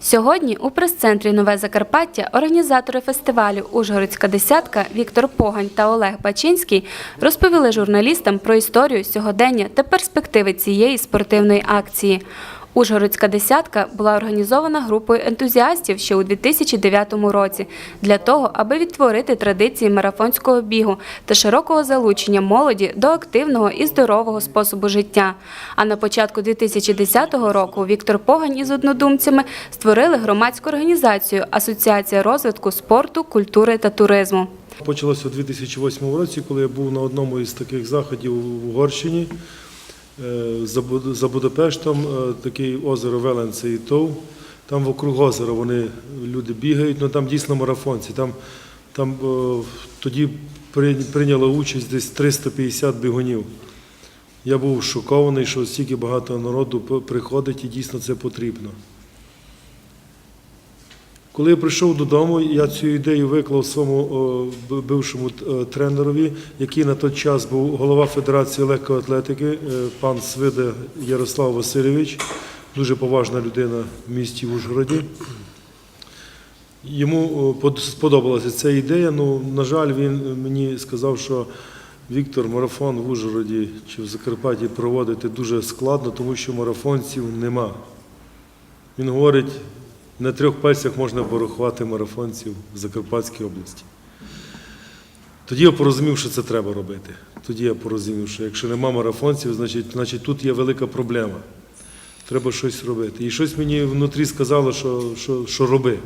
Сьогодні у прес-центрі Нове Закарпаття організатори фестивалю Ужгородська десятка Віктор Погань та Олег Бачинський розповіли журналістам про історію сьогодення та перспективи цієї спортивної акції. Ужгородська десятка була організована групою ентузіастів ще у 2009 році для того, аби відтворити традиції марафонського бігу та широкого залучення молоді до активного і здорового способу життя. А на початку 2010 року Віктор Погань із однодумцями створили громадську організацію Асоціація розвитку спорту, культури та туризму. Почалося у 2008 році, коли я був на одному із таких заходів в Угорщині за Будапештом, е, таке озеро Веленце і Тов. Там вокруг озера вони люди бігають, ну там дійсно марафонці. Там, там е, тоді прийняло участь десь 350 бігунів. Я був шокований, що стільки багато народу приходить і дійсно це потрібно. Коли я прийшов додому, я цю ідею виклав своєму бившому е, тренерові, який на той час був голова Федерації легкої атлетики, е, пан Свида Ярослав Васильович, дуже поважна людина в місті Ужгороді. Йому сподобалася ця ідея. Ну, на жаль, він мені сказав, що Віктор, марафон в Ужгороді чи в Закарпатті проводити дуже складно, тому що марафонців нема. Він говорить, на трьох пальцях можна порахувати марафонців в Закарпатській області. Тоді я порозумів, що це треба робити. Тоді я порозумів, що якщо нема марафонців, значить, значить тут є велика проблема. Треба щось робити. І щось мені внутрі сказало, що, що, що роби.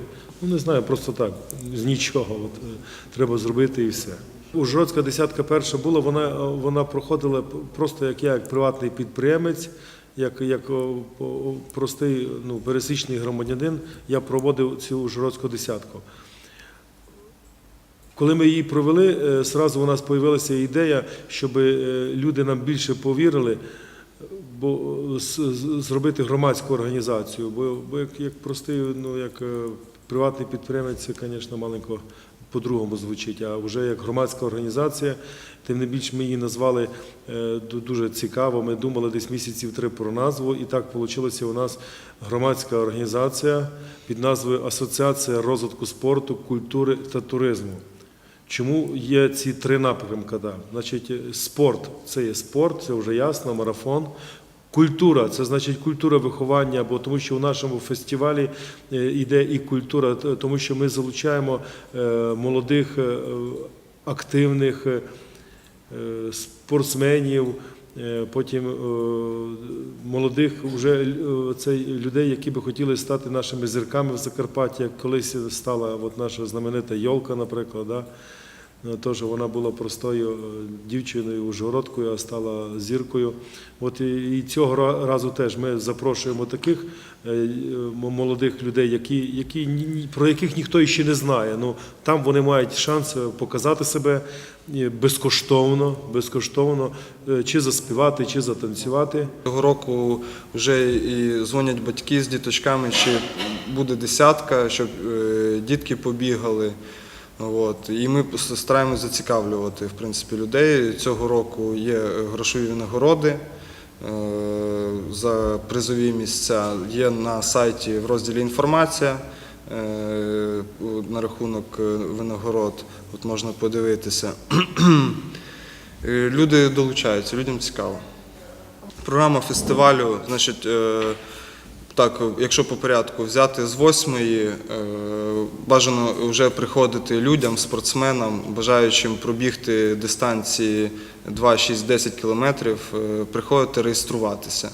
Ну, не знаю, просто так, з нічого. От, е, треба зробити і все. Ужгородська десятка перша була, вона, вона проходила просто як я, як приватний підприємець, як, як простий ну, пересічний громадянин, я проводив цю Ужгородську десятку. Коли ми її провели, е, зразу у нас з'явилася ідея, щоб е, люди нам більше повірили, бо е, зробити громадську організацію. Бо, бо як, як простий, ну як е, приватний підприємець, це, звісно, маленько по-другому звучить. А вже як громадська організація, тим не більш ми її назвали е, дуже цікаво. Ми думали десь місяців три про назву, і так вийшло у нас громадська організація під назвою Асоціація розвитку спорту, культури та туризму. Чому є ці три напрямки? Значить, е, спорт це є спорт, це вже ясно, марафон. Культура це значить культура виховання, бо тому що у нашому фестивалі е, йде і культура, тому що ми залучаємо е, молодих, е, активних е, е, спортсменів, е, потім е, молодих уже е, це людей, які би хотіли стати нашими зірками в Закарпатті, як колись стала от наша знаменита Йолка, наприклад. Да? Ну, Тож вона була простою е, дівчиною, ужгородкою, а стала зіркою. От і, цього разу теж ми запрошуємо таких е, молодих людей, які, які, про яких ніхто ще не знає. Ну, там вони мають шанс е, показати себе безкоштовно, безкоштовно чи заспівати, чи затанцювати. Цього року вже і дзвонять батьки з діточками, чи буде десятка, щоб дітки побігали. От. І ми стараємося зацікавлювати в принципі, людей. Цього року є грошові нагороди е, за призові місця. Є на сайті в розділі інформація е, на рахунок е, винагород. От можна подивитися. Е, Люди долучаються, людям цікаво. Програма фестивалю, значить, е, так, якщо по порядку взяти з восьмої, е, бажано вже приходити людям, спортсменам, бажаючим пробігти дистанції 2, 6, 10 кілометрів, е, приходити реєструватися.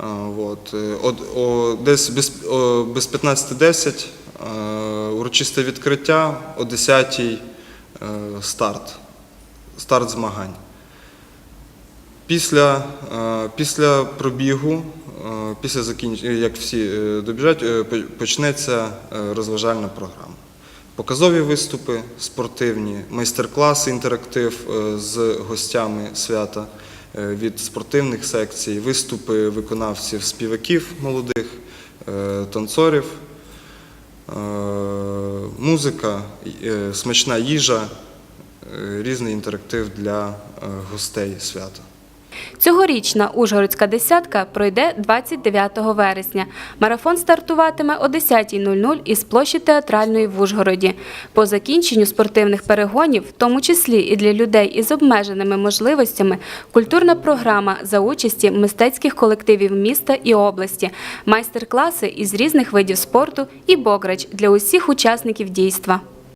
Е, От. от- о, Десь без, о, без 15.10 е, урочисте відкриття, о 10 старт, старт змагань. Після, е, після пробігу, е, після закінчення, як всі е, добіжать, почнеться розважальна програма. Показові виступи, спортивні, майстер-класи, інтерактив з гостями свята від спортивних секцій, виступи виконавців, співаків молодих, танцорів, музика, смачна їжа, різний інтерактив для гостей свята. Цьогорічна Ужгородська десятка пройде 29 вересня. Марафон стартуватиме о 10.00 із площі театральної в Ужгороді. По закінченню спортивних перегонів, в тому числі і для людей із обмеженими можливостями, культурна програма за участі мистецьких колективів міста і області, майстер-класи із різних видів спорту і бограч для усіх учасників дійства.